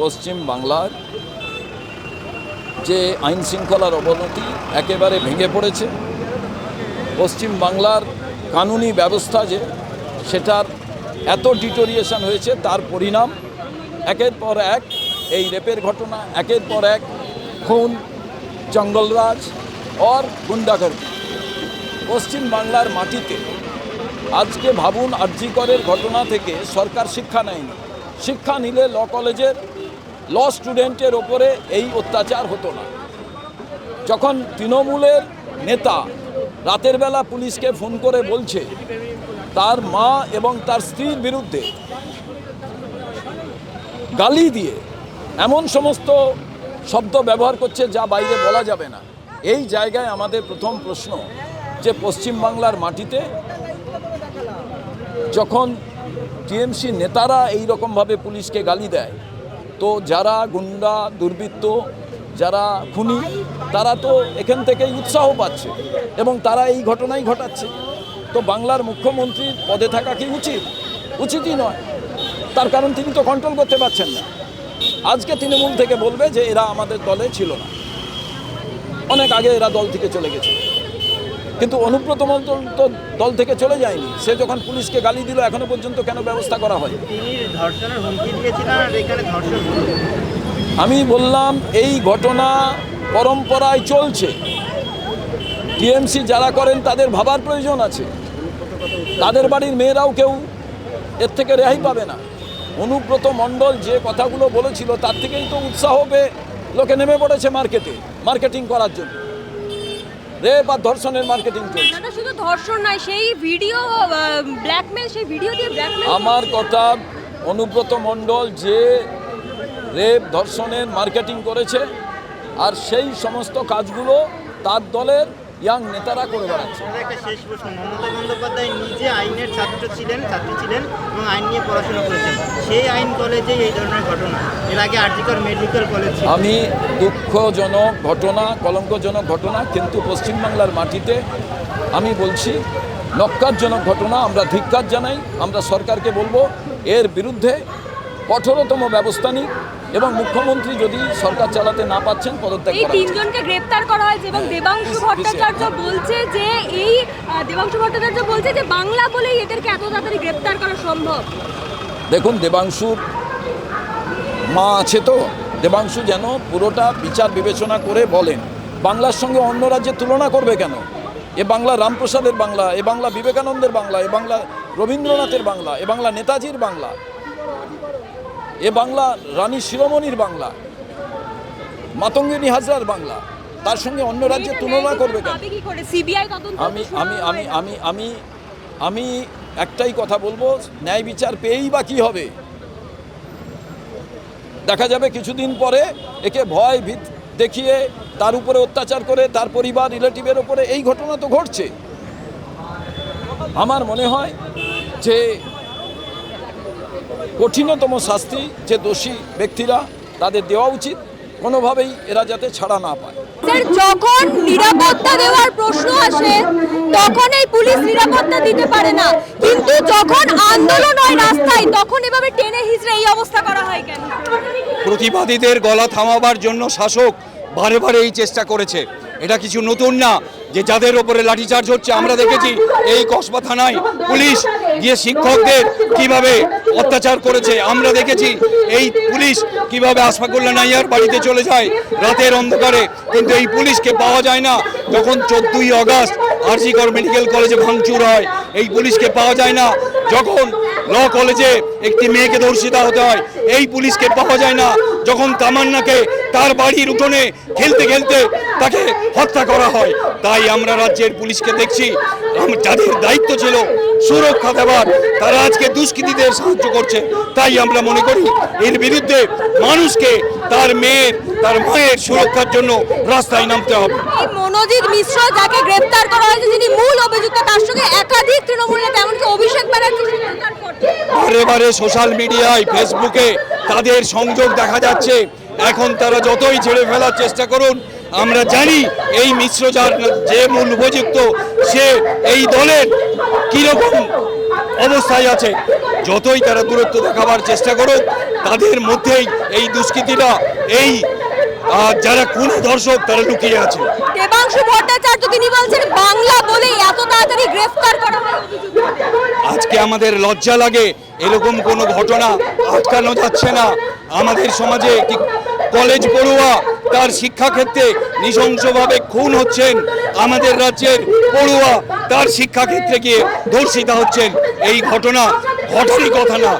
পশ্চিম বাংলার যে আইন শৃঙ্খলার অবনতি একেবারে ভেঙে পড়েছে, পশ্চিম বাংলার কানুনি ব্যবস্থা যে সেটার এত ডিটোরিয়েশন হয়েছে, তার পরিণাম একের পর এক এই রেপের ঘটনা, একের পর এক খুন, জঙ্গলরাজ অর গুন্ডাগর্দি পশ্চিম বাংলার মাটিতে আজকে ভাবুন আর্যিকরের ঘটনা থেকে সরকার শিক্ষা নেয়নি। শিক্ষা নিলে ল কলেজের ল স্টুডেন্টের ওপরে এই অত্যাচার হতো না। যখন তৃণমূলের নেতা রাতের বেলা পুলিশকে ফোন করে বলছে, তার মা এবং তার স্ত্রীর বিরুদ্ধে গালি দিয়ে এমন সমস্ত শব্দ ব্যবহার করছে যা বাইরে বলা যাবে না। এই জায়গায় আমাদের প্রথম প্রশ্ন যে পশ্চিমবাংলার মাটিতে যখন টিএমসি নেতারা এই রকমভাবে পুলিশকে গালি দেয় তো যারা গুন্ডা, দুর্বৃত্ত, যারা খুনি, তারা তো এখান থেকেই উৎসাহ পাচ্ছে এবং তারা এই ঘটনাই ঘটাচ্ছে। তো বাংলার মুখ্যমন্ত্রীর পদে থাকা কি উচিত? উচিতই নয়। তার কারণ তিনি তো কন্ট্রোল করতে পারছেন না। আজকে তৃণমূল থেকে বলবে যে এরা আমাদের দলে ছিল না। অনেক আগে এরা দল থেকে চলে গেছে। কিন্তু অনুব্রত মণ্ডল তো দল থেকে চলে যায়নি। সে যখন পুলিশকে গালি দিল এখনও পর্যন্ত কেন ব্যবস্থা করা হয়। আমি বললাম এই ঘটনা পরম্পরায় চলছে। টিএমসি যারা করেন তাদের ভাবার প্রয়োজন আছে। তাদের বাড়ির মেয়েরাও কেউ এর থেকে রেহাই পাবে না। অনুব্রত মণ্ডল যে কথাগুলো বলেছিল তার থেকেই তো উৎসাহ পেয়ে লোকে নেমে পড়েছে মার্কেটে মার্কেটিং করার জন্য। রেপ আর ধর্ষণের মার্কেটিং চলছে। না শুধু ধর্ষণ নয় সেই ভিডিও ব্ল্যাকমেল সেই ভিডিও দিয়ে ব্ল্যাকমেল আমার কথা অনুব্রত মণ্ডল যে রেপ ধর্ষণের মার্কেটিং করেছে আর সেই সমস্ত কাজগুলো তার দলের ইয়াং নেতারা করে বেড়াচ্ছে। একটা শেষ প্রশ্ন। মমতা বন্দ্যোপাধ্যায় নিজে আইনের ছাত্র ছিলেন ছাত্রী ছিলেন এবং আইন নিয়ে পড়াশোনা করেছেন। সেই আইন কলেজে এই ধরনের ঘটনা। এর আগে আর্জিকর মেডিকেল কলেজ আমি দুঃখজনক ঘটনা কলঙ্কজনক ঘটনা কিন্তু পশ্চিমবাংলার মাটিতে আমি বলছি নক্কারজনক ঘটনা আমরা ধিক্কার জানাই আমরা সরকারকে বলব এর বিরুদ্ধে কঠোরতম ব্যবস্থা নিক। এবং মুখ্যমন্ত্রী যদি সরকার চালাতে না পাচ্ছেন পদত্যাগ এই তিনজনকে গ্রেপ্তার করা হয়েছে এবং দেবাংশু ভট্টাচার্য বলছে যে এই দেবাংশু ভট্টাচার্য বলছে যে বাংলা বলেই এদেরকে এত তাড়াতাড়ি গ্রেপ্তার করা সম্ভব। দেখুন দেবাংশুর মা আছে তো। দেবাংশু যেন পুরোটা বিচার বিবেচনা করে বলেন বাংলার সঙ্গে অন্য রাজ্যের তুলনা করবে কেন? এ বাংলা রামপ্রসাদের বাংলা এ বাংলা বিবেকানন্দের বাংলা এ বাংলা রবীন্দ্রনাথের বাংলা এ বাংলা নেতাজির বাংলা। এ বাংলা রানী শিরোমণির বাংলা মাতঙ্গিনী হাজরার বাংলা তার সঙ্গে অন্য রাজ্যে তুলনা করবে কেন? আমি আমি আমি আমি আমি আমি একটাই কথা বলব ন্যায় বিচার পেয়েই বা কী হবে? দেখা যাবে কিছুদিন পরে একে ভয় ভীত দেখিয়ে তার উপরে অত্যাচার করে তার পরিবার রিলেটিভের উপরে এই ঘটনা তো ঘটছে। আমার মনে হয় যে কঠিনতম শাস্তি যে দোষী ব্যক্তিরা তাদের দেওয়া উচিত কোনোভাবেই এরা যাতে ছাড়া না পায়। স্যার যখন নিরাপত্তা দেওয়ার প্রশ্ন আসে তখন এই পুলিশ নিরাপত্তা দিতে পারে না। কিন্তু যখন আন্দোলন হয় রাস্তায় তখন এভাবে টেনে হিচড়ে এই অবস্থা করা হয় কেন? প্রতিবাদীদের গলা থামাবার জন্য শাসক বারে বারে এই চেষ্টা করেছে। এটা কিছু নতুন না যে যাদের ওপরে লাঠিচার্জ হচ্ছে আমরা দেখেছি এই কসবা থানায় পুলিশ গিয়ে শিক্ষকদের কীভাবে অত্যাচার করেছে। আমরা দেখেছি এই পুলিশ কীভাবে আশফাকুল্লা নাইয়ার বাড়িতে চলে যায় রাতের অন্ধকারে। কিন্তু এই পুলিশকে পাওয়া যায় না। যখন চোদ্দই অগাস্ট আরজিকর মেডিকেল কলেজে ভাঙচুর হয়, এই পুলিশকে পাওয়া যায় না। যখন ল কলেজে একটি মেয়েকে ধর্ষিতা হতে হয়, এই পুলিশকে পাওয়া যায় না। যখন তামান্নাকে তার বাড়ির উঠোনে খেলতে খেলতে তাকে হত্যা করা হয়। তাই আমরা রাজ্যের পুলিশকে দেখছি। যাদের দায়িত্ব ছিল সুরক্ষা দেওয়ার তারা আজকে দুষ্কৃতীদের সাহায্য করছে। তাই আমরা মনে করি এর বিরুদ্ধে মানুষকে তার মেয়ের তার মায়ের সুরক্ষার জন্য রাস্তায় নামতে হবে। মনোজিৎ মিশ্র যাকে গ্রেপ্তার করা হয়েছে যিনি মূল অভিযুক্ত তার সঙ্গে একাধিক তৃণমূল নেতা এমনকি অভিষেক ব্যানার্জি। বারে বারে সোশ্যাল মিডিয়ায় ফেসবুকে তাদের সংযোগ দেখা যাচ্ছে। এখন তারা যতই ছেড়ে ফেলার চেষ্টা করুন আমরা জানি এই মিশ্র যার যে মূল উপযুক্ত সে এই দলের কীরকম অবস্থায় আছে। যতই তারা দূরত্ব দেখাবার চেষ্টা করুক তাদের মধ্যেই এই দুষ্কৃতীরা এই আহ, যারা খুন ধর্ষক তারা লুকিয়ে আছে। দেবাংশু ভট্টাচার্য তিনি বলছেন বাংলা বলেই এত তাড়াতাড়ি গ্রেফতার করা আজকে আমাদের লজ্জা লাগে এরকম কোনো ঘটনা আটকানো যাচ্ছে না। আমাদের সমাজে কলেজ পড়ুয়া তার শিক্ষাক্ষেত্রে নৃশংসভাবে খুন হচ্ছেন আমাদের রাজ্যের পড়ুয়া, তার শিক্ষাক্ষেত্রে গিয়ে ধর্ষিতা হচ্ছেন। এই ঘটনা ঘটারই কথা না।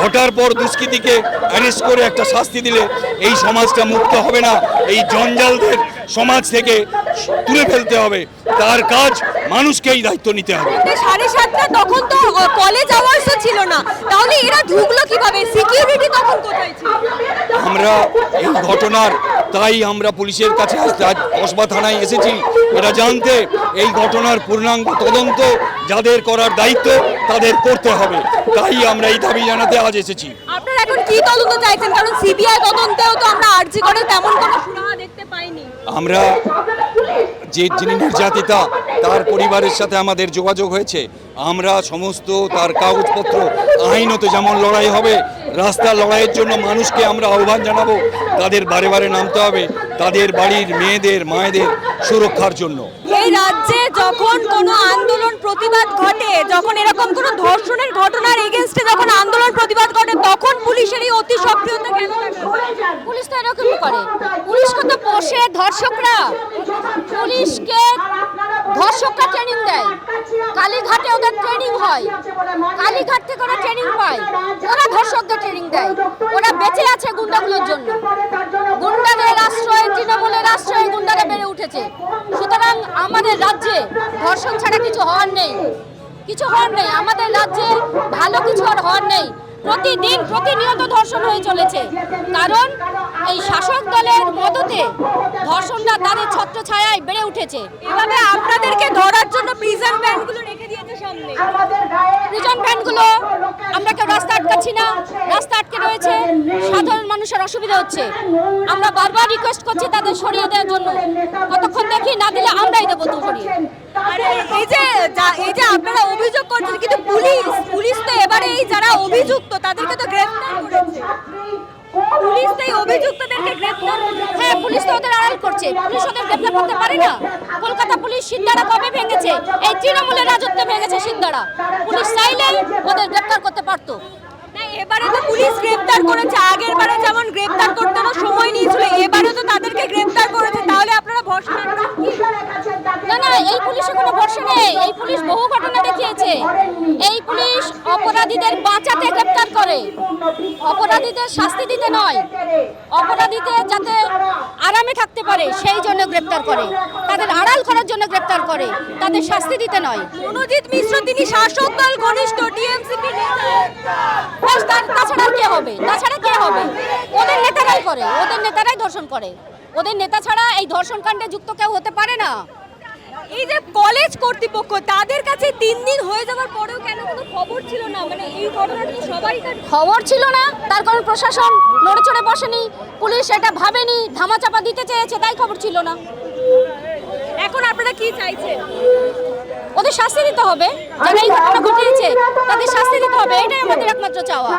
ঘটার পর দুষ্কৃতিকে অ্যারেস্ট করে একটা শাস্তি দিলে এই সমাজটা মুক্ত হবে না। এই জঞ্জালদের সমাজ থেকে তুলে ফেলতে হবে। তার কাজ মানুষকেই দায়িত্ব নিতে হবে। সাড়ে সাতটা তখন তো কলেজ আওয়ার্সও ছিল না। তাহলে এরা ঢুকলো কীভাবে? সিকিউরিটি তখন কোথায় ছিল? আমরা এই ঘটনার তাই আমরা পুলিশের কাছে আজ আজ কসবা থানায় এসেছি। এটা জানতে এই ঘটনার পূর্ণাঙ্গ তদন্ত যাদের করার দায়িত্ব তাদের করতে হবে। তাই আমরা এই দাবি জানাতে আজ এসেছি। আপনারা এখন কি তদন্ত চাইছেন? কারণ সিবিআই তদন্তেও তো আমরা আর্জি করে তেমন কোনো সুরাহা দেখতে পাইনি। আমরা যে যিনি নির্যাতিতা তার পরিবারের সাথে আমাদের যোগাযোগ হয়েছে। আমরা সমস্ত তার কাগজপত্র আইনত যেমন লড়াই হবে রাস্তার লড়াইয়ের জন্য মানুষকে আমরা আহ্বান জানাব তাদের বারে বারে নামতে হবে তাদের বাড়ির মেয়েদের মায়েদের সুরক্ষার জন্য। এই রাজ্যে যখন কোনো আন্দোলন প্রতিবাদ ঘটে যখন এরকম কোনো ধর্ষণের ঘটনার এগেনস্টে যখন আন্দোলন প্রতিবাদ ঘটে তখন পুলিশের এই অতি সক্রিয়তা কেন পুলিশ তো এরকম করে। পুলিশকে তো পোষে ধর্ষকরা? পুলিশকে ধর্ষকরা ট্রেনিং দেয়। কালীঘাটে ওদের ট্রেনিং হয়। কালীঘাট থেকে ওরা ট্রেনিং পায়। ওরা ধর্ষকদের ট্রেনিং দেয়। ওরা বেঁচে আছে গুন্ডাগুলোর জন্য। গুন্ডাদের আশ্রয়, তৃণমূলের আশ্রয়ে গুন্ডারা বেড়ে উঠেছে। সুতরাং আমাদের রাজ্যে ধর্ষণ ছাড়া কিছু হওয়ার নেই। কিছু হওয়ার নেই। আমাদের রাজ্যে ভালো কিছু আর হওয়ার নেই। প্রতিদিন প্রতিনিয়ত ধর্ষণ হয়ে চলেছে। কারণ এই শাসক দলের মদতে ধর্ষণটা তাদের ছত্র ছায়ায় বেড়ে উঠেছে। এভাবে আপনাদেরকে ধরার জন্য প্রিজন ভ্যানগুলো রেখে দিয়েছে সামনে। প্রিজন ভ্যানগুলো আমরা কেউ রাস্তা আটকাচ্ছি না, রাস্তা আটকে রয়েছে। সাধারণ মানুষের অসুবিধা হচ্ছে। আমরা বারবার রিকোয়েস্ট করছি তাদের সরিয়ে দেওয়ার জন্য। কতক্ষণ দেখি? না দিলে আমরাই দেবো তো সরিয়ে। এই যে এই যে আপনারা অভিযোগ করছেন, কিন্তু পুলিশ পুলিশ তো এবারে এই যারা অভিযুক্ত, তাদেরকে তো গ্রেফতার পুলিশ তো এই অভিযুক্তদেরকে গ্রেফতার হ্যাঁ পুলিশ তো ওদের আড়াল করছে। পুলিশ ওদের গ্রেফতার করতে পারে না। কলকাতা পুলিশ সিদ্ধারা কবে ভেঙেছে? এই তৃণমূলের রাজত্বে ভেঙেছে সিদ্ধারা। পুলিশ চাইলেই ওদের গ্রেফতার করতে পারতো। না এবারে তো পুলিশ গ্রেফতার করেছে। আগের বারে যেমন গ্রেফতার করতে সময় নিয়েছিল এবারে তো তাদেরকে গ্রেফতার করেছে। তাহলে আপনারা ভরসা এই পুলিশে কোনো ভরসা নেই। এই পুলিশ বহু ঘটনা দেখিয়েছে। এই পুলিশ অপরাধীদের বাঁচাতে গ্রেপ্তার করে। অপরাধীদের শাস্তি দিতে নয়। অপরাধীদের যাতে আরামে থাকতে পারে সেই জন্য গ্রেপ্তার করে। তাদের আড়াল করার জন্য গ্রেপ্তার করে। তাদের শাস্তি দিতে নয়। মনোজিৎ মিশ্র তিনি শাসক দল ঘনিষ্ঠ টিএমসিপি তাছাড়া কে হবে? তাছাড়া কে হবে? ওদের নেতারাই করে। ওদের নেতারাই ধর্ষণ করে। ওদের নেতা ছাড়া এই ধর্ষণ কাণ্ডে যুক্ত কেউ হতে পারে না। এই যে কলেজ কর্তৃপক্ষ তাদের কাছে তিন দিন হয়ে যাওয়ার পরেও কেন কোনো খবর ছিল না? মানে এই ঘটনাটা তো সবারই খবর ছিল না তার কারণ প্রশাসন নড়েচড়ে বসেনি পুলিশ এটা ভাবেনি ধামাচাপা দিতে চেয়েছে তাই খবর ছিল না। এখন আপনারা কি চাইছেন? ওদের শাস্তি দিতে হবে যারা এই ঘটনা ঘটিয়েছে তাদের শাস্তি দিতে হবে এটাই আমাদের একমাত্র চাওয়া।